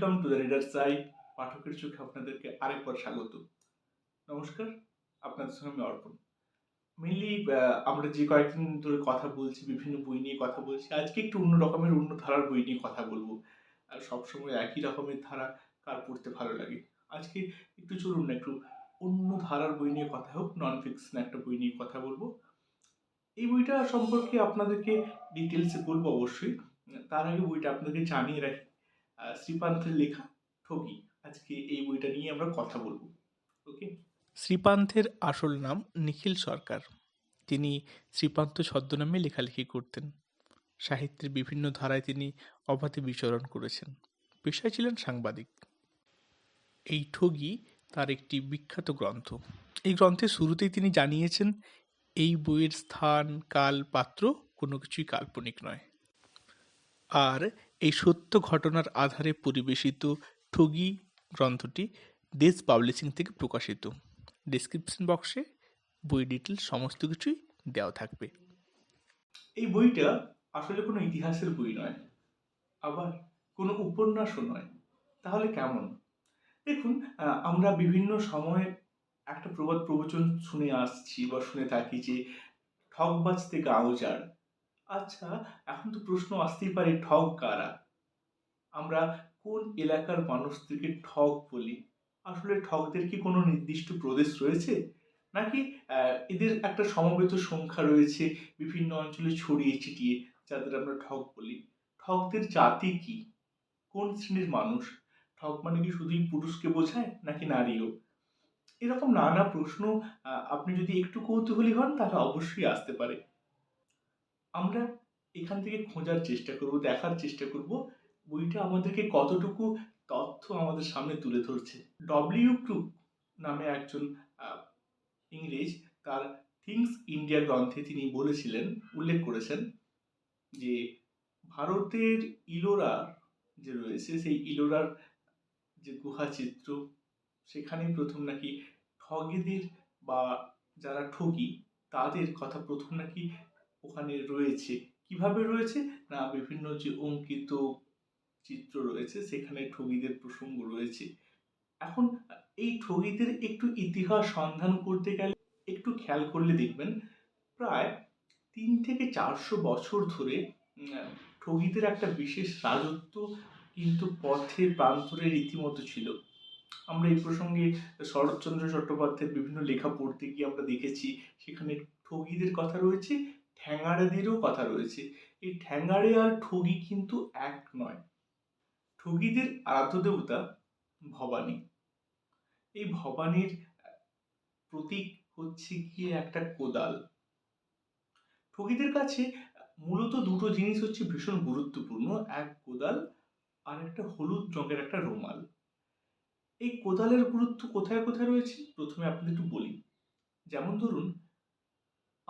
Welcome to the reader সাই। পাঠকের চোখে আপনাদেরকে আরেকবার স্বাগত। নমস্কার, আপনাদের সঙ্গে আমি অর্পণ। মেনলি আমরা যে কয়েকদিন ধরে কথা বলছি, বিভিন্ন বই নিয়ে কথা বলছি, আজকে একটু অন্য রকমের, অন্য ধারার বই নিয়ে কথা বলব। আর সবসময় একই রকমের ধারা, কার পড়তে ভালো লাগে? আজকে একটু চলুন না, একটু অন্য ধারার বই নিয়ে কথা হোক নন ফিকশন একটা বই নিয়ে কথা বলব। এই বইটা সম্পর্কে আপনাদেরকে ডিটেলসে বলব অবশ্যই। তার আগে বইটা আপনাদেরকে জানিয়ে রাখি। শ্রীপান্তের লেখা ঠগি। আজকে এই বইটা নিয়ে আমরা কথা বলব। ওকে শ্রীপান্থের আসল নাম নিখিল সরকার। তিনি শ্রীপান্ত ছদ্মনামে লেখালেখি করতেন। সাহিত্যের বিভিন্ন ধারায় তিনি অবাধে বিচরণ করেছেন। পেশায় ছিলেন সাংবাদিক। এই ঠগি তার একটি বিখ্যাত গ্রন্থ। এই গ্রন্থের শুরুতেই তিনি জানিয়েছেন, এই বইয়ের স্থান, কাল, পাত্র কোনো কিছুই কাল্পনিক নয়। আর এই সত্য ঘটনার আধারে পরিবেশিত ঠগি গ্রন্থটি দেশ পাবলিশিং থেকে প্রকাশিত। ডেসক্রিপশন বক্সে বই ডিটেল সমস্ত কিছুই দেওয়া থাকবে। এই বইটা আসলে কোনো ইতিহাসের বই নয়, আবার কোনো উপন্যাসও নয়। তাহলে কেমন? দেখুন আমরা বিভিন্ন সময়ে একটা প্রবাদ প্রবচন শুনে আসছি বা শুনে থাকি যে ঠক বাজতে গাউজার আচ্ছা এখন তো প্রশ্ন আসতেই পারে ঠক কারা? আমরা কোন এলাকার মানুষদেরকে ঠক বলি? আসলে ঠকদের কি কোনো নির্দিষ্ট প্রদেশ রয়েছে? নাকি এদের একটা সমবেত সংখ্যা রয়েছে বিভিন্ন অঞ্চলে ছড়িয়ে ছিটিয়ে, যাদের আমরা ঠক বলি? ঠকদের জাতি কি? কোন শ্রেণির মানুষ? ঠক মানে কি শুধুই পুরুষকে বোঝায়, নাকি নারীও? এরকম নানা প্রশ্ন আপনি যদি একটু কৌতূহলী হন, তাহলে অবশ্যই আসতে পারে। আমরা এখান থেকে খোঁজার চেষ্টা করব, দেখার চেষ্টা করব, বইটা আমাদেরকে কতটুকু তথ্য আমাদের সামনে তুলে ধরছে। ডব্লিউ ক্রুক নামে একজন ইংরেজ, তার থিংস ইন্ডিয়া গ্রন্থে তিনি বলেছিলেন, উল্লেখ করেছেন যে ভারতের ইলোরা যে রয়েছে, সেই ইলোরার যে গুহা চিত্র সেখানেই প্রথম নাকি ঠগেদের বা যারা ঠগি, তাদের কথা প্রথম নাকি ওখানে রয়েছে। কীভাবে রয়েছে? না, বিভিন্ন যে অঙ্কিত চিত্র রয়েছে, সেখানে ঠগিদের প্রসঙ্গ রয়েছে। এখন এই ঠগিদের একটু ইতিহাস সন্ধান করতে গেলে একটু খেয়াল করলে দেখবেন, প্রায় তিন থেকে চারশো বছর ধরে ঠগিদের একটা বিশেষ রাজত্ব কিন্তু পথে প্রান্তরে রীতিমতো ছিল। আমরা এই প্রসঙ্গে শরৎচন্দ্র চট্টোপাধ্যায়ের বিভিন্ন লেখা পড়তে গিয়ে আমরা দেখেছি, সেখানে ঠগিদের কথা রয়েছে ঠ্যাঙাড়েদেরও কথা রয়েছে। এই ঠ্যাঙাড়ে আর ঠগি কিন্তু এক নয়। ঠগিদের আরাধ্য দেবতা ভবানী। এই ভবানীর প্রতীক হচ্ছে গিয়ে একটা কোদাল। ঠগিদের কাছে মূলত দুটো জিনিস হচ্ছে ভীষণ গুরুত্বপূর্ণ, এক কোদাল আর একটা হলুদ রঙের একটা রুমাল। এই কোদালের গুরুত্ব কোথায় কোথায় রয়েছে? প্রথমে আপনাদের একটু বলি। যেমন ধরুন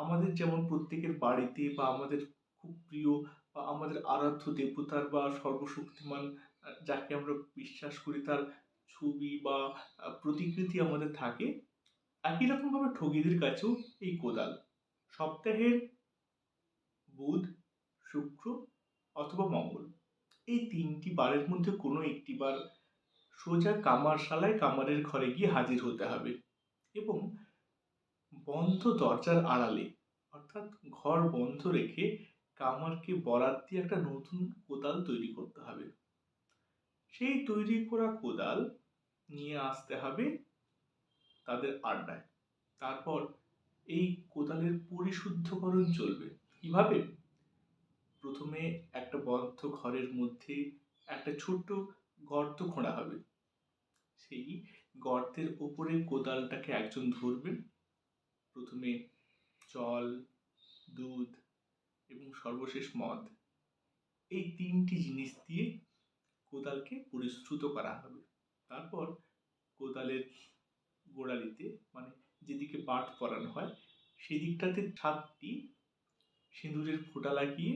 আমাদের যেমন প্রত্যেকের বাড়িতে বা আমাদের খুব প্রিয় বা আমাদের আরাধ্য দেবতার বা সর্বশক্তিমান যাকে আমরা বিশ্বাস করি তার ছবি বা প্রতিকৃতি আমাদের থাকে, একই রকমভাবে ঠগিদের কাছেও এই কোদাল। সপ্তাহের বুধ, শুক্র অথবা মঙ্গল। এই তিনটি বারের মধ্যে কোনো একটি বার সোজা কামারশালায় কামারের ঘরে গিয়ে হাজির হতে হবে। এবং বন্ধ দরজার আড়ালে, অর্থাৎ ঘর বন্ধ রেখে কামারকে বরাত দিয়ে একটা নতুন কোদাল তৈরি করতে হবে। সেই তৈরি করা কোদাল নিয়ে আসতে হবে তাদের আড্ডায়। তারপর এই কোদালের পরিশুদ্ধকরণ চলবে। কীভাবে? প্রথমে একটা বদ্ধ ঘরের মধ্যে একটা ছোট্ট গর্ত খোঁড়া হবে। সেই গর্তের ওপরে কোদালটাকে একজন ধরবেন প্রথমে জল দুধ এবং সর্বশেষ মদ। এই তিনটি জিনিস দিয়ে কোদালকে পরিশ্রুত করা হবে। তারপর কোদালের গোড়ালিতে মানে যেদিকে বাট পরানো হয় সেই দিকটাতে সাতটি সিঁদুরের ফোঁটা লাগিয়ে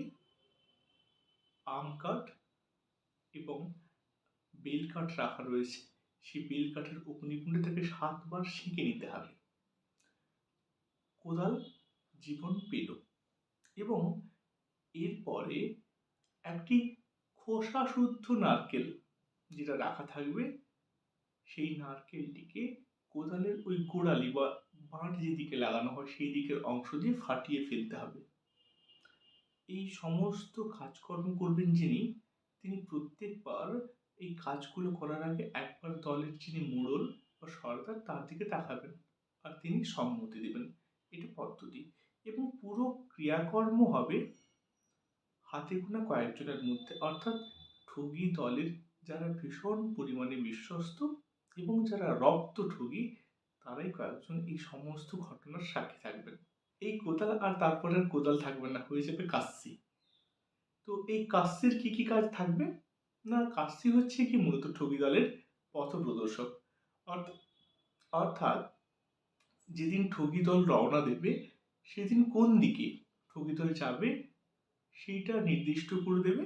আম কাঠ এবং বেল কাঠ রাখা রয়েছে। সেই বেল কাঠের অগ্নিকুণ্ডে থেকে সাতবার সেঁকে নিতে হবে। কোদাল জীবন পেল এবং এরপরে একটি খোসা শুদ্ধ নারকেল যেটা রাখা থাকবে, সেই নারকেলটিকে কোদালের ওই গোড়ালি বা বাঁট যেদিকে লাগানো হয়, সেই দিকের অংশ দিয়ে ফাটিয়ে ফেলতে হবে। এই সমস্ত কাজকর্ম করবেন যিনি, তিনি প্রত্যেকবার এই কাজগুলো করার আগে একবার দলের যিনি মোড়ল বা সর্দার, তার দিকে তাকাবেন আর তিনি সম্মতি দেবেন। এটা পদ্ধতি এবং পুরো ক্রিয়াকর্ম হবে হাতে গোনা কয়েকজনের মধ্যে। অর্থাৎ ঠগী দলের যারা ভীষণ পরিমাণে বিশ্বস্ত এবং যারা রক্ত ঠগী, তারাই কয়েকজন এই সমস্ত ঘটনার সাক্ষী থাকবেন। এই কোদাল আর তারপরে আর কোদাল থাকবে না, হয়ে যাবে কাস্সি তো এই কাস্সির কি কি কাজ থাকবে? না কাস্সি হচ্ছে কি মূলত ঠগী দলের পথ প্রদর্শক অর্থাৎ যেদিন ঠগী দল রওনা দেবে, সেদিন কোন দিকে ঠগী দল যাবে, সেইটা নির্দিষ্ট করে দেবে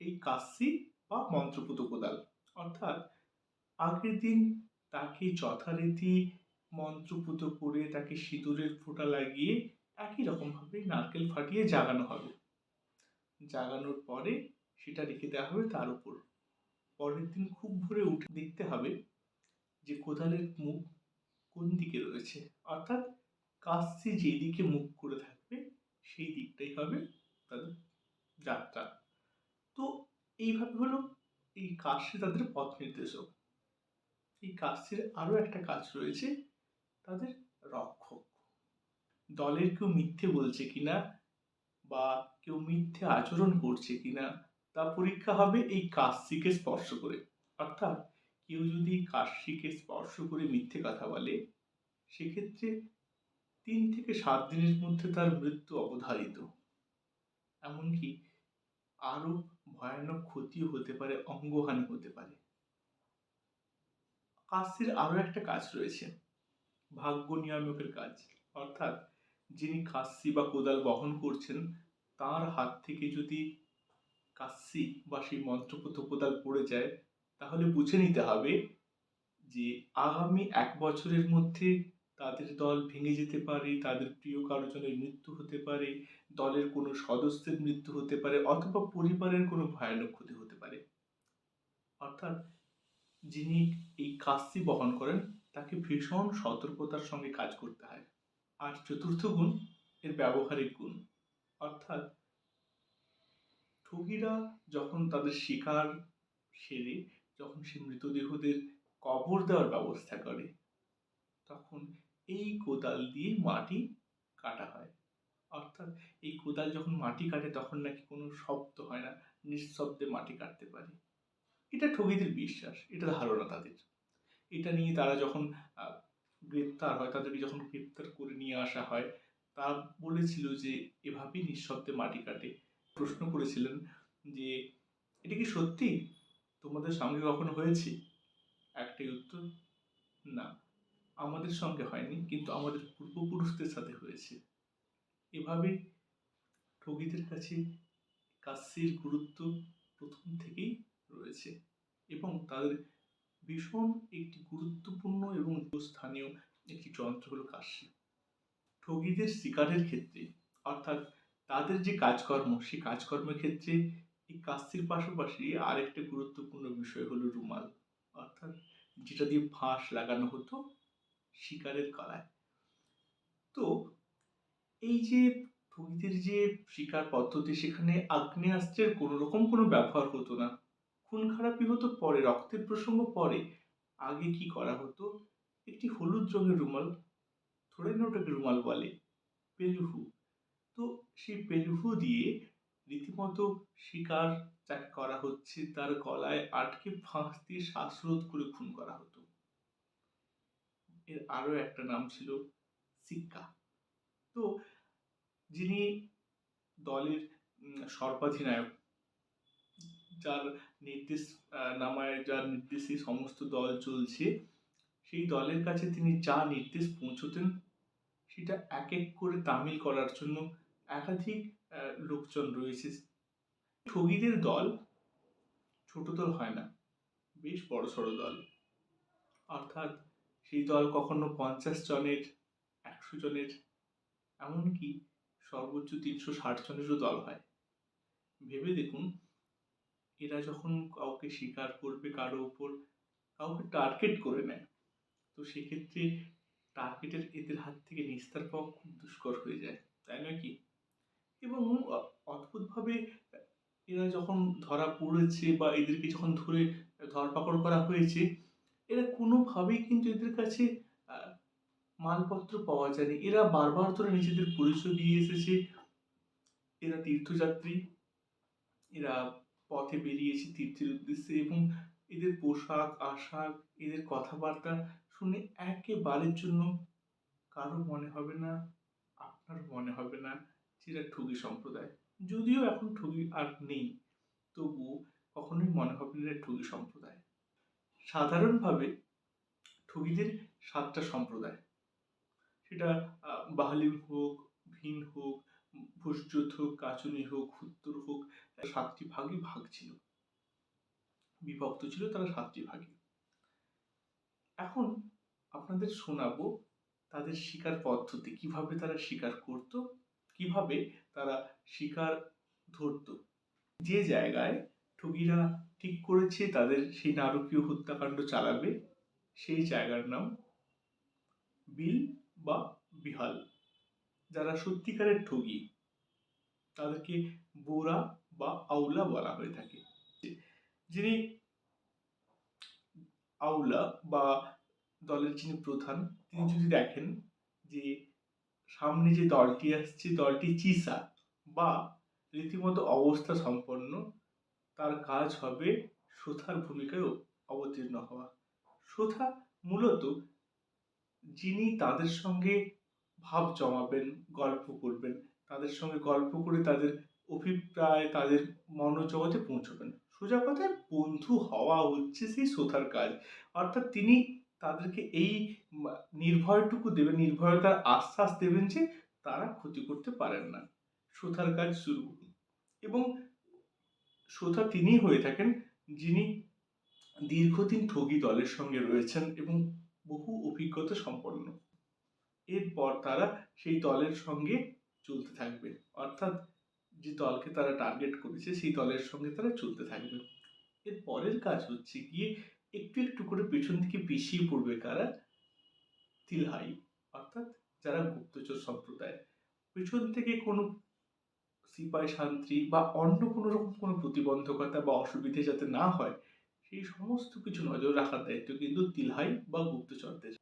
এই কাস্সি বা মন্ত্রপুত কোদাল অর্থাৎ আগের দিন তাকে যথারীতি মন্ত্রপুত করে তাকে সিঁদুরের ফোঁটা লাগিয়ে একই রকমভাবে নারকেল ফাটিয়ে জাগানো হবে। জাগানোর পরে সেটা রেখে দেওয়া হবে তার উপর। পরের দিন খুব ভোরে উঠে দেখতে হবে যে কোদালের মুখ কোন দিকে রয়েছে? অর্থাৎ কাস্সি যেদিকে মুখ করে থাকবে, সেই দিকটাই হবে তাদের যাত্রা। তো এইভাবে হলো এই কাশি তাদের পথ নির্দেশক। এই কাশির আরও একটা কাজ রয়েছে, তাদের রক্ষক। দলের কেউ মিথ্যে বলছে কিনা বা কেউ মিথ্যে আচরণ করছে কিনা, তা পরীক্ষা হবে এই কাশিকে স্পর্শ করে। অর্থাৎ কেউ যদি কাশিকে স্পর্শ করে মিথ্যে কথা বলে, সেক্ষেত্রে তিন থেকে সাত দিনের মধ্যে তার মৃত্যু অবধারিত। এমনকি আরও ভয়ানক ক্ষতিও হতে পারে, অঙ্গহানি হতে পারে। কাস্যির আরও একটা কাজ রয়েছে, ভাগ্য নিয়ামকের কাজ। অর্থাৎ যিনি কাস্যি বা কোদাল বহন করছেন, তার হাত থেকে যদি কাস্যি বা সেই মন্ত্রপুত কোদাল পড়ে যায় তাহলে বুঝে নিতে হবে যে আগামী এক বছরের মধ্যে তাদের দল ভেঙে যেতে পারে, তাদের প্রিয় কারোজনের মৃত্যু হতে পারে, দলের কোনো সদস্যের মৃত্যু হতে পারে অথবা পরিবারের কোনো ভয়ানক ক্ষতি হতে পারে। অর্থাৎ যিনি এই কাস্তি বহন করেন, তাকে ভীষণ সতর্কতার সঙ্গে কাজ করতে হয়। আর চতুর্থ গুণ, এর ব্যবহারিক গুণ। অর্থাৎ ঠগীরা যখন তাদের শিকার সেরে যখন সে মৃতদেহদের কবর দেওয়ার ব্যবস্থা করে, তখন এই কোদাল দিয়ে মাটি কাটা হয়। অর্থাৎ এই কোদাল যখন মাটি কাটে, তখন নাকি কোনো শব্দ হয় না, নিঃশব্দে মাটি কাটতে পারে। এটা ঠগীদের বিশ্বাস, এটা ধারণা তাদের। এটা নিয়ে তারা যখন গ্রেপ্তার হয়, তাদেরকে যখন গ্রেপ্তার করে নিয়ে আসা হয় তারা বলেছিল যে এভাবেই নিঃশব্দে মাটি কাটে। প্রশ্ন করেছিলেন যে, এটা কি সত্যি? তোমাদের সঙ্গে কখনো হয়েছে? একটাই উত্তর, না, আমাদের সঙ্গে হয়নি, কিন্তু আমাদের পূর্বপুরুষদের সাথে হয়েছে। এভাবে ঠগীদের কাছে কাশ্যির গুরুত্ব প্রথম থেকেই রয়েছে এবং তাদের ভীষণ একটি গুরুত্বপূর্ণ এবং স্থানীয় একটি যন্ত্র হলো কাশি। ঠগীদের শিকারের ক্ষেত্রে, অর্থাৎ তাদের যে কাজকর্ম সেই কাজকর্মের ক্ষেত্রে এই কাস্তির পাশাপাশি আরেকটা গুরুত্বপূর্ণ বিষয় হলো রুমাল। অর্থাৎ যেটা দিয়ে ফাঁস লাগানো হতো শিকারের কলায় তো এই যে ঠগীদের যে শিকার পদ্ধতি, সেখানে আগ্নেয়াস্ত্রের কোনো রকম কোনো ব্যবহার হতো না। খুন খারাপি হতো পরে, রক্তের প্রসঙ্গ পরে। আগে কি করা হতো? একটি হলুদ রঙের রুমাল, ধরে ওটাকে রুমাল বলে, পেলুহু। তো সেই পেলুহু দিয়ে রীতিমতো শিকার যাকে করা হচ্ছে, তার গলায় আটকে ফাঁস দিয়ে শ্বাসরোধ করে খুন করা হতো। এর আরও একটা নাম ছিল সিক্কা। তো যিনি দলের সর্বাধিনায়ক, যার নির্দেশ নামায়, যার নির্দেশে সমস্ত দল চলছে, সেই দলের কাছে তিনি যা নির্দেশ পৌঁছতেন, সেটা এক এক করে তামিল করার জন্য একাধিক লোকজন রয়েছে। ঠগীদের দল ছোট দল হয় না, বেশ বড় সড়ো দল। অর্থাৎ সেই দল কখনো পঞ্চাশ জনের, একশো জনের, এমনকি সর্বোচ্চ তিনশো ষাট জনেরও দল হয়। ভেবে দেখুন, এরা যখন কাউকে শিকার করবে কারও উপর, কাউকে টার্গেট করে নেয়, তো সেক্ষেত্রে টার্গেটের এদের হাত থেকে নিস্তার পাওয়া খুব দুষ্কর হয়ে যায়, তাই নয় কি? এবং অদ্ভুতভাবে, এরা যখন ধরা পড়েছে বা এদেরকে যখন ধরে ধরপাকড় করা হয়েছে, এরা কোনোভাবেই কিন্তু এদের কাছে মালপত্র পাওয়া যায়নি। এরা বারবার ধরে নিজেদের পরিচয় দিয়ে এসেছে। এরা তীর্থযাত্রী। এরা পথে বেরিয়েছে তীর্থের উদ্দেশ্যে এবং এদের পোশাক, আশাক, এদের কথাবার্তা শুনে একেবারের জন্য কারও মনে হবে না, আপনার মনে হবে না। এরা ঠগি সম্প্রদায়। যদিও এখন ঠগি আর নেই তবুও কখনোই মনে হবে না ঠগি সম্প্রদায়। সাধারণভাবে ঠগিদের সাতটা সম্প্রদায়। সেটা আহ, বাহালিন হোক ভিন হোক ভোজযোত হোক কাচুনি হোক হুত্তর হোক সাতটি ভাগে ভাগ ছিল। বিভক্ত ছিল তারা সাতটি ভাগে এখন আপনাদের শোনাবো তাদের শিকার পদ্ধতি কীভাবে তারা শিকার করত কীভাবে তারা শিকার ধরতো। যে জায়গায় ঠগিরা ঠিক করেছে তাদের সেই নারকীয় হত্যাকাণ্ড চালাবে, সেই জায়গার নাম বিল বা বিহাল। যারা সত্যিকারের ঠগি, তাদেরকে বোরা বা আউলা বলা হয়ে থাকে। যিনি আউলা বা দলের যিনি প্রধান, তিনি যদি দেখেন যে সামনে যে দলটি আসছে, দলটি চিসা বা রীতিমতো অবস্থা সম্পন্ন, তার কাজ হবে শ্রোতার ভূমিকায় অবতীর্ণ হওয়া। শ্রোতা মূলত যিনি তাদের সঙ্গে ভাব জমাবেন, গল্প করবেন, তাদের সঙ্গে গল্প করে তাদের অভিপ্রায়, তাদের মনোজগতে পৌঁছবেন। সোজা কথায় বন্ধু হওয়া হচ্ছে সেই শ্রোতার কাজ। অর্থাৎ তিনি তাদেরকে এই নির্ভয়টুকু দেবেন নির্ভয়তার আশ্বাস দেবেন যে তারা ক্ষতি করতে পারেন না। শ্রোতার কাজ শুরু এবং শ্রোতা তিনিই হয়ে থাকেন যিনি দীর্ঘদিন ঠগী দলের সঙ্গে রয়েছেন এবং বহু অভিজ্ঞতা সম্পন্ন। এরপর তারা সেই দলের সঙ্গে চলতে থাকবে। অর্থাৎ যে দলকে তারা টার্গেট করেছে, সেই দলের সঙ্গে তারা চলতে থাকবে। এর পরের কাজ হচ্ছে গিয়ে একটু একটু করে পেছন থেকে পিছিয়ে পড়বে কারা? তিলহাই, অর্থাৎ যারা গুপ্তচর সম্প্রদায়। পেছন থেকে কোনো সিপাই শান্তি বা অন্য কোনো রকম কোনো প্রতিবন্ধকতা বা অসুবিধে যাতে না হয়, সেই সমস্ত কিছু নজর রাখার দায়িত্ব কিন্তু তিলহাই বা গুপ্তচরদের।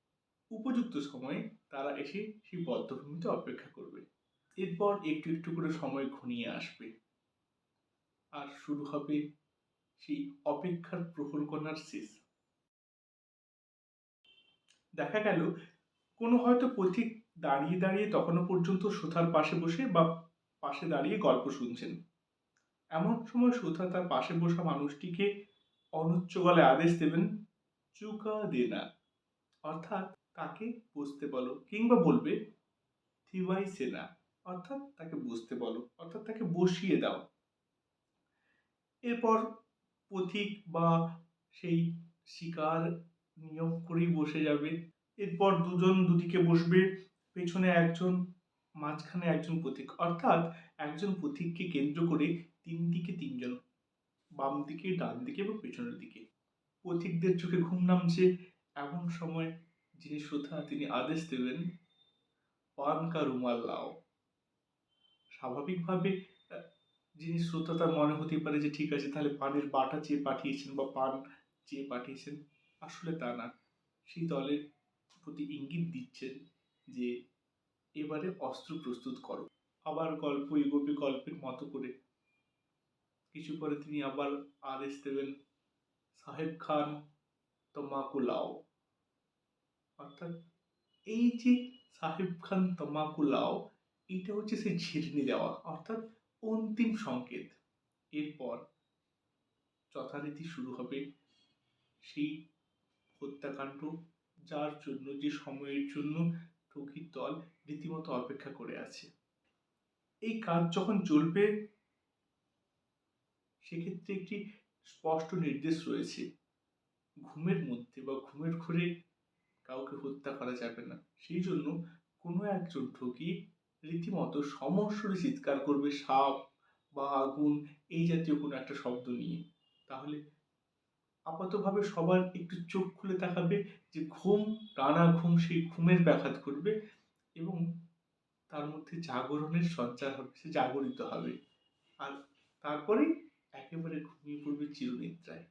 উপযুক্ত সময়ে তারা এসে সেই বদ্ধভূমিতে অপেক্ষা করবে। এরপর একটু একটু করে সময় ঘনিয়ে আসবে। আর শুরু হবে সেই অপেক্ষার প্রহর গণার শেষ। দেখা গেল, কোনো হয়তো পথিক দাঁড়িয়ে দাঁড়িয়ে তখনও পর্যন্ত সুথার পাশে বসে বা পাশে দাঁড়িয়ে গল্প শুনছেন। এমন সময় সুথা তার পাশে বসা মানুষটিকে অনুচ্চ গলায় আদেশ দেবেন, চুকা দে না। অর্থাৎ তাকে বসতে বলো কিংবা বলবে থিওয়াই সেনা অর্থাৎ তাকে বসতে বলো, অর্থাৎ তাকে বসিয়ে দাও। এরপর পথিক বা সেই শিকার নিয়ম করেই বসে যাবে। এরপর দুজন দুদিকে বসবে, পেছনে একজন, মাঝখানে একজন পথিক। অর্থাৎ একজন পথিককে কেন্দ্র করে তিন দিকে তিনজন বাম দিকে ডান দিকে এবং পেছনের দিকে। পথিকদের চোখে ঘুম নামছে। এমন সময় যিনি শ্রোতা তিনি আদেশ দেবেন পান কা রুমাল লাও স্বাভাবিকভাবে যিনি শ্রোতা তার মনে হতে পারে যে, ঠিক আছে, তাহলে পানের বাটা চেয়ে পাঠিয়েছেন বা পান চেয়ে পাঠিয়েছেন। আসলে তা না। সেই দলের প্রতি ইঙ্গিত দিচ্ছেন যে, এবারে অস্ত্র প্রস্তুত করো। আবার গল্প এগোবে গল্পের মতো করে। কিছু পরে তিনি আবার আদেশ দেবেন, সাহেব খান তমাকু লাও অর্থাৎ এই যে সাহেব খান তমাকু লাও এটা হচ্ছে সেই ঝিরনি দেওয়া। অর্থাৎ অন্তিম সংকেত। এরপর যথারীতি শুরু হবে সেই হত্যাকাণ্ড, যার জন্য যে সময়ের জন্য ঠগির দল রীতিমতো অপেক্ষা করে আছে। এই কাজ যখন চলবে, সেক্ষেত্রে একটি স্পষ্ট নির্দেশ রয়েছে। ঘুমের মধ্যে বা ঘুমের ঘরে কাউকে হত্যা করা যাবে না। সেই জন্য কোনো একজন ঠকি রীতিমতো সমস্বরে চিৎকার করবে, সাপ বা আগুন, এই জাতীয় কোনো একটা শব্দ নিয়ে। তাহলে আপাতভাবে সবার একটু চোখ খুলে তাকাবে যে ঘুম, টানা ঘুম সেই ঘুমের ব্যাঘাত করবে এবং তার মধ্যে জাগরণের সঞ্চার হবে, সে জাগরিত হবে। আর তারপরে একেবারে ঘুমিয়ে পড়বে চিরনিদ্রায়।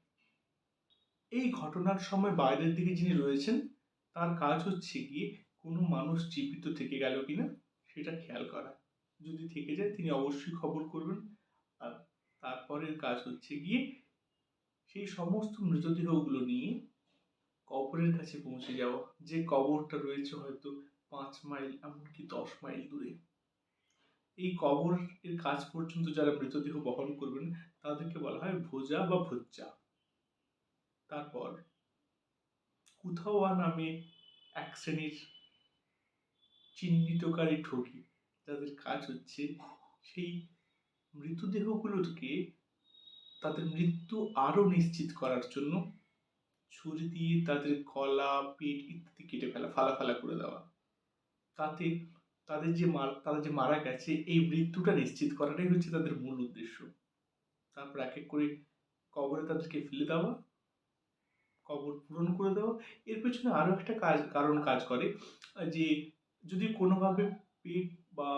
এই ঘটনার সময় বাইরের দিকে যিনি রয়েছেন, তার কাজ হচ্ছে গিয়ে কোনো মানুষ জীবিত থেকে গেল কিনা সেটা খেয়াল করা। যদি থেকে যায়, তিনি অবশ্যই খবর করবেন। আর তারপরের কাজ হচ্ছে গিয়ে সেই সমস্ত মৃতদেহগুলো নিয়ে কবরের কাছে পৌঁছে যাওয়া। যে কবরটা রয়েছে হয়তো পাঁচ মাইল, এমনকি দশ মাইল দূরে। এই কবর এর কাজ পর্যন্ত যারা মৃতদেহ বহন করবেন, তাদেরকে বলা হয় ভোজা বা ভোজ্জা। তারপর, কুথাওয়া নামে এক শ্রেণির চিহ্নিতকারী ঠকি যাদের কাজ হচ্ছে, সেই মৃতদেহগুলোকে তাদের মৃত্যু আরও নিশ্চিত করার জন্য ছুরি দিয়ে তাদের গলা পেট ইত্যাদি কেটে ফেলা ফালা ফালা করে দেওয়া। তাতে তাদের যে মার, তারা যে মারা গেছে, এই মৃত্যুটা নিশ্চিত করাটাই হচ্ছে তাদের মূল উদ্দেশ্য। তারপর এক এক করে কবরে তাদেরকে ফেলে দেওয়া, কবর পূরণ করে দেওয়া। এর পেছনে আরও একটা কাজ, কারণ কাজ করে, যে যদি কোনোভাবে পেট বা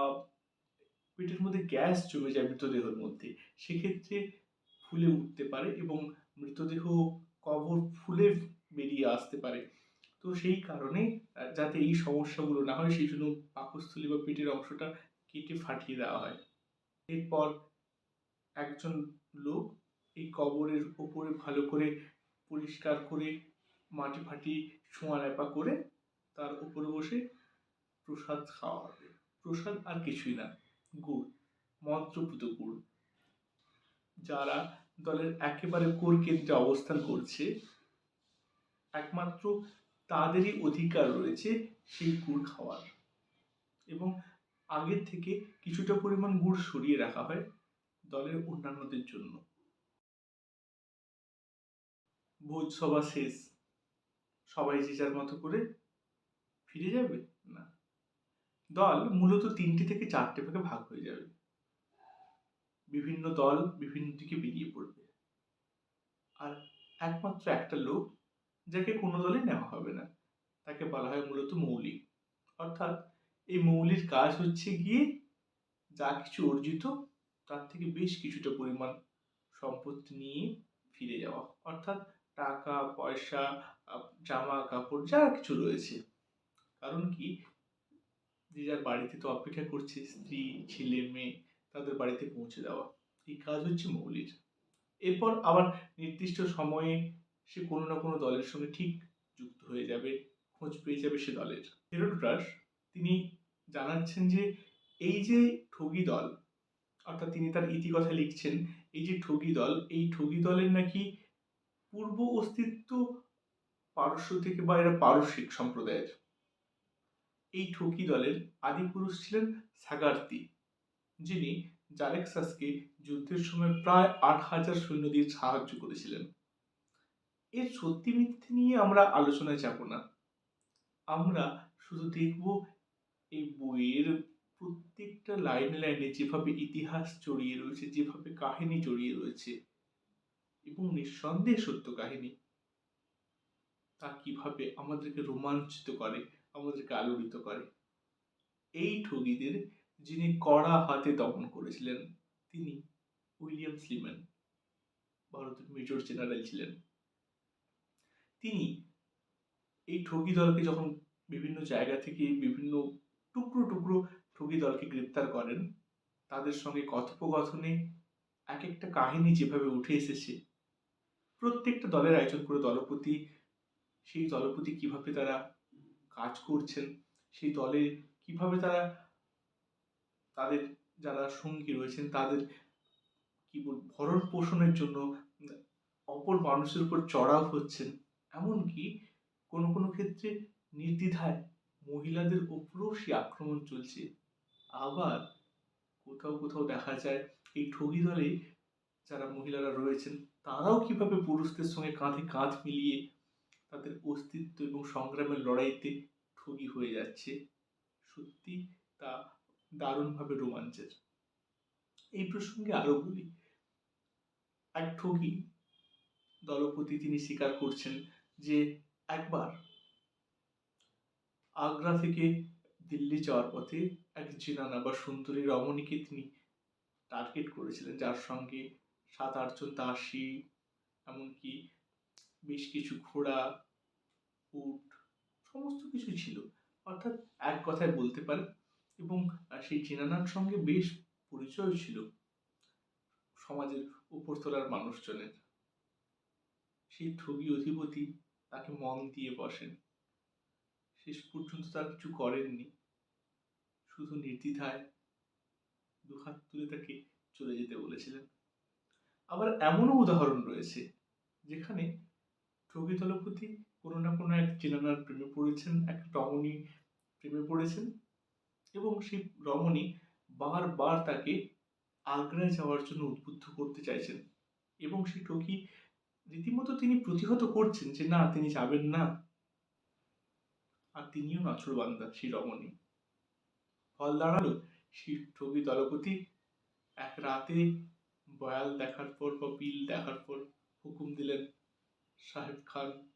পেটের মধ্যে গ্যাস জমে যায় মৃতদেহের মধ্যে, সেক্ষেত্রে ফুলে উঠতে পারে এবং মৃতদেহ কবর ফুলে বেরিয়ে আসতে পারে। তো সেই কারণে যাতে এই সমস্যাগুলো না হয়, সেই জন্য পাকস্থলী বা পেটের অংশটা কেটে ফাটিয়ে দেওয়া হয়। এরপর একজন লোক এই কবরের ওপরে ভালো করে পরিষ্কার করে মাটি ফাটি ছোঁয়া লেপা করে তার উপরে বসে প্রসাদ খাওয়া হবে। প্রসাদ আর কিছুই না, গুড়, মন্ত্রপুত গুড়। যারা দলের একেবারে কোর কেন্দ্রে অবস্থান করছে, একমাত্র তাদেরই অধিকার রয়েছে সেই গুড় খাওয়ার। এবং আগের থেকে কিছুটা পরিমাণ গুড় সরিয়ে রাখা হয় দলের অন্যান্যদের জন্য। ভোজ সভা শেষ। সবাই যে যার মতো করে ফিরে যাবে? না। দল মূলত তিনটি থেকে চারটে ভাগে ভাগ হয়ে যাবে। বিভিন্ন দল বিভিন্ন দিকে বেরিয়ে পড়বে। আর একমাত্র একটা লোক যাকে কোনো দলে নেওয়া হবে না, তাকে বলা হয় মূলত মৌলিক। অর্থাৎ এই মৌলির কাজ হচ্ছে গিয়ে যা কিছু অর্জিত, তার থেকে বেশ কিছুটা পরিমাণ সম্পত্তি নিয়ে ফিরে যাওয়া। অর্থাৎ টাকা, পয়সা জামা, কাপড়, যা কিছু রয়েছে। কারণ কি, যে যার বাড়িতে তো অপেক্ষা করছে, স্ত্রী, ছেলে, মেয়ে তাদের বাড়িতে পৌঁছে দেওয়া এই কাজ হচ্ছে মৌলির এরপর আবার নির্দিষ্ট সময়ে সে কোনো না কোনো দলের সঙ্গে ঠিক যুক্ত হয়ে যাবে, খোঁজ পেয়ে যাবে সে দলের। হেরোডোটাস তিনি জানাচ্ছেন যে এই যে ঠগী দল, অর্থাৎ তিনি তার ইতিকথা লিখছেন, এই যে ঠগী দল, এই ঠগি দলের নাকি পূর্ব অস্তিত্ব পারস্য থেকে বা এরা পারসিক সম্প্রদায়ের। এই ঠকি দলের আদিপুরুষ ছিলেন সাগার্তি। যিনি জালেক্সাসকে যুদ্ধের সময় প্রায় আট হাজার সৈন্য দিয়ে সাহায্য করেছিলেন। এর সত্যি মিথ্যে নিয়ে আমরা আলোচনায় যাব না। আমরা শুধু দেখব এই বইয়ের প্রত্যেকটা লাইনে লাইনে যেভাবে ইতিহাস জড়িয়ে রয়েছে, যেভাবে কাহিনী জড়িয়ে রয়েছে এবং নিঃসন্দেহে সত্য কাহিনী, তা কীভাবে আমাদেরকে রোমাঞ্চিত করে, আমাদেরকে আলোড়িত করে। এই ঠগীদের যিনি কড়া হাতে দমন করেছিলেন, তিনি উইলিয়াম স্লিম্যান, ভারতের মেজর জেনারেল ছিলেন। তিনি এই ঠগী দলকে যখন বিভিন্ন জায়গা থেকে বিভিন্ন টুকরো টুকরো ঠগী দলকে গ্রেপ্তার করেন, তাদের সঙ্গে কথোপকথনে এক একটা কাহিনী যেভাবে উঠে এসেছে, প্রত্যেকটা দলের একজন করে দলপতি, সেই দলপতি কীভাবে তারা কাজ করছেন, সেই দলে কীভাবে তারা তাদের যারা সঙ্গী রয়েছেন, তাদের কি বল ভরণ পোষণের জন্য অপর মানুষের উপর চড়াও হচ্ছেন এমনকি কোনো কোনো ক্ষেত্রে নির্দ্বিধায় মহিলাদের উপরেও সে আক্রমণ চলছে। আবার কোথাও কোথাও দেখা যায়, এই ঠগি দলে যারা মহিলারা রয়েছেন, তারাও কীভাবে পুরুষদের সঙ্গে কাঁধে কাঁধ মিলিয়ে তাদের অস্তিত্ব এবং সংগ্রামের লড়াইতে ঠগি হয়ে যাচ্ছে, সত্যি তা দারুণভাবে রোমাঞ্চের। এই প্রসঙ্গে আরও বলি, এক ঠগী দলপতি তিনি স্বীকার করছেন যে একবার আগ্রা থেকে দিল্লি যাওয়ার পথে এক জিনানা বা সুন্দরী রমণীকে তিনি টার্গেট করেছিলেন, যার সঙ্গে সাত আটজন দাসী, এমনকি বেশ কিছু ঘোড়া, উট, সমস্ত কিছু ছিল। অর্থাৎ এক কথায় বলতে পারেন এবং সেই চেনানার সঙ্গে বেশ পরিচয় ছিল সমাজের উপরতলার মানুষজনের। সেই ঠগী অধিপতি তাকে মন দিয়ে বসেন। শেষ পর্যন্ত তার কিছু করেননি। শুধু নির্দ্বিধায় দুহাত তুলে তাকে চলে যেতে বলেছিলেন। আবার এমনও উদাহরণ রয়েছে যেখানে ঠগী দলপতি কোনো না কোনো এক চেনানার প্রেমে পড়েছেন, এক রমণী প্রেমে পড়েছেন। এবং সেই রমণী বারবার তাকে আগ্রায় যাওয়ার জন্য উদ্বুদ্ধ করতে চাইছেন। এবং সেই ঠগী রীতিমতো তিনি প্রতিহত করছেন যে, না, তিনি যাবেন না। আর তিনিও নাছুরবান্দা সেই রমণী। ফল দাঁড়াল সেই ঠগী দলপতি। এক রাতে বয়াল দেখার পর বা বিল দেখার পর হুকুম দিলেন, সাহেব খান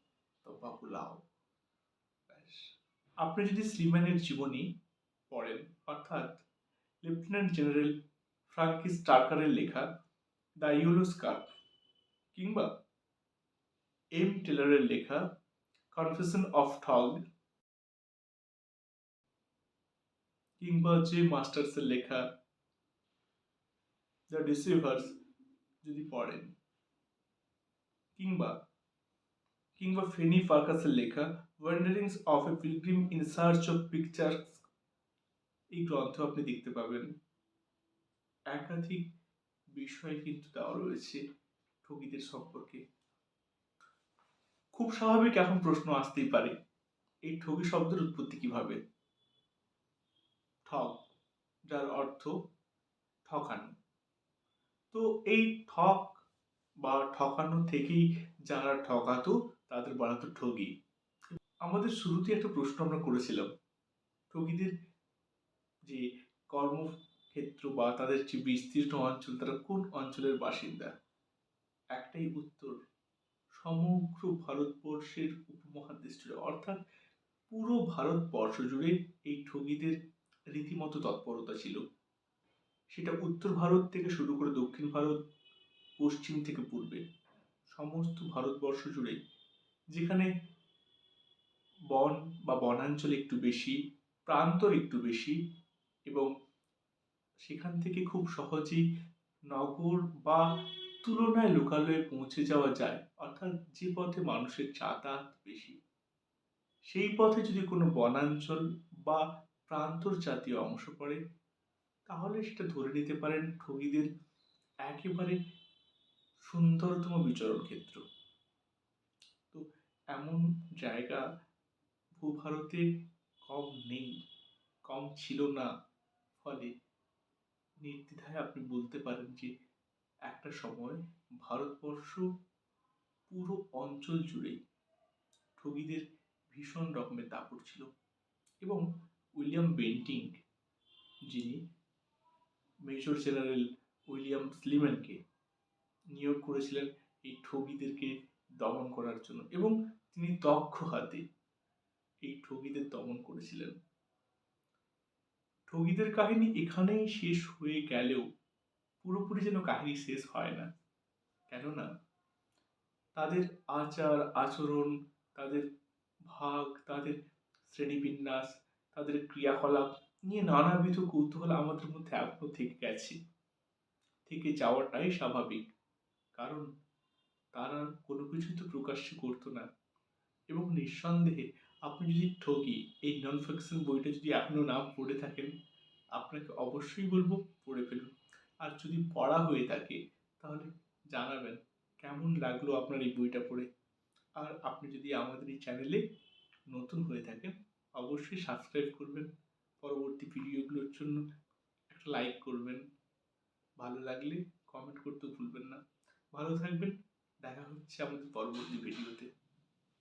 তো বাবু লাও। আপনি যদি শ্রীম্যানের জীবনী পড়েন। অর্থাৎ লেফটেন্যান্ট জেনারেল ফ্রাঙ্কিস টার্কারের লেখা দ্য ইউলো কিংবা এম টেলরের লেখা কনফেশন অফ ঠগ কিংবা জে মাস্টার্সের লেখা দ্য ডিসিভার্স যদি পড়েন। কিংবা কিংবা ফেনি ফার্কাসের লেখা wanderings of a pilgrim in search of pictures এই গ্রন্থ আপনি দেখতে পাবেন। একাধিক বিষয় কিন্তু দেওয়া রয়েছে ঠগীদের সম্পর্কে। খুব স্বাভাবিক এখন প্রশ্ন আসতেই পারে, এই ঠগি শব্দের উৎপত্তি কীভাবে? ঠগ, যার অর্থ ঠকানো। তো এই ঠক বা ঠকানো থেকেই যারা ঠকাতো, তাদের বলা হতো ঠগী। আমাদের শুরুতে একটা প্রশ্ন আমরা করেছিলাম, ঠগীদের যে কর্মক্ষেত্র বা তাদের যে বিস্তীর্ণ অঞ্চল, তারা কোন অঞ্চলের বাসিন্দা? একটাই উত্তর, সমগ্র ভারতবর্ষের উপমহাদেশ জুড়ে অর্থাৎ পুরো ভারতবর্ষ জুড়ে এই ঠগীদের রীতিমতো তৎপরতা ছিল। সেটা উত্তর ভারত থেকে শুরু করে দক্ষিণ ভারত, পশ্চিম থেকে পূর্বে, সমস্ত ভারতবর্ষ জুড়ে, যেখানে বন বা বনাঞ্চল একটু বেশি, প্রান্তর একটু বেশি এবং সেখান থেকে খুব সহজেই নগর বা তুলনায় লোকালয়ে পৌঁছে যাওয়া যায়, অর্থাৎ যে পথে মানুষের যাতায়াত বেশি। সেই পথে যদি কোনো বনাঞ্চল বা প্রান্তর জাতীয় অংশ পড়ে, তাহলে সেটা ধরে নিতে পারেন ঠগীদের একেবারে সুন্দরতম বিচরণ ক্ষেত্র। তো এমন জায়গা ভূভারতে কম নেই, কম ছিল না। ফলে নির্দ্বিধায় আপনি বলতে পারেন যে একটা সময় ভারতবর্ষ পুরো অঞ্চল জুড়েই ঠগীদের ভীষণ রকমের দাপট ছিল এবং উইলিয়াম বেন্টিং, যিনি মেজর জেনারেল উইলিয়াম স্লিম্যানকে নিয়োগ করেছিলেন এই ঠগীদেরকে দমন করার জন্য এবং তিনি দক্ষ হাতে এই ঠগীদের দমন করেছিলেন। ঠগীদের কাহিনী এখানেই শেষ হয়ে গেলেও পুরোপুরি যেন কাহিনী শেষ হয় না। কেননা তাদের আচার, আচরণ, তাদের ভাগ, তাদের শ্রেণীবিন্যাস, তাদের ক্রিয়াকলাপ নিয়ে নানাবিধ কৌতূহল আমাদের মধ্যে এখনও থেকে গেছে। থেকে যাওয়াটাই স্বাভাবিক। কারণ তারা কোনো কিছু তো প্রকাশ্যে করতো না। এবং নিঃসন্দেহে আপনি যদি ঠকি এই নন ফিকশন বইটা যদি এখনও না পড়ে থাকেন, আপনাকে অবশ্যই বলব পড়ে ফেলুন। আর যদি পড়া হয়ে থাকে, তাহলে জানাবেন কেমন লাগল আপনার এই বইটা পড়ে। আর আপনি যদি আমাদের এই চ্যানেলে নতুন হয়ে থাকেন, অবশ্যই সাবস্ক্রাইব করবেন। পরবর্তী ভিডিওগুলোর জন্য একটা লাইক করবেন। ভালো লাগলে কমেন্ট করতেও ভুলবেন না। ভালো থাকবেন। দেখা হচ্ছে আমাদের পরবর্তী ভিডিওতে।